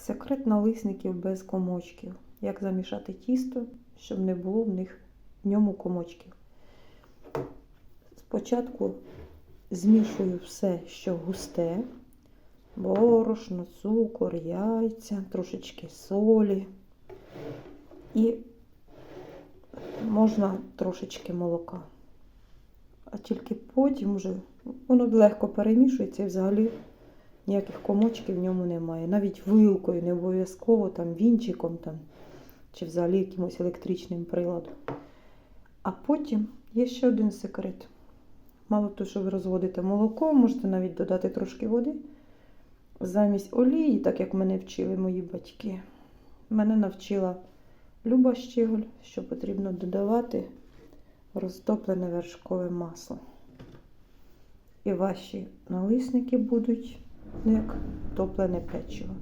Секрет налисників без комочків. Як замішати тісто, щоб не було в них в ньому комочків. Спочатку змішую все, що густе, борошно, цукор, яйця, трошечки солі. І можна трошечки молока. А тільки потім вже воно легко перемішується і взагалі ніяких комочків в ньому немає. Навіть вилкою, не обов'язково там вінчиком там, чи взагалі якимось електричним приладом. А потім є ще один секрет. Мало того, що ви розводите молоко, можете навіть додати трошки води. Замість олії, так як мене вчили мої батьки. Мене навчила Люба Щеголь, що потрібно додавати розтоплене вершкове масло. І ваші налисники будуть як топлене печиво.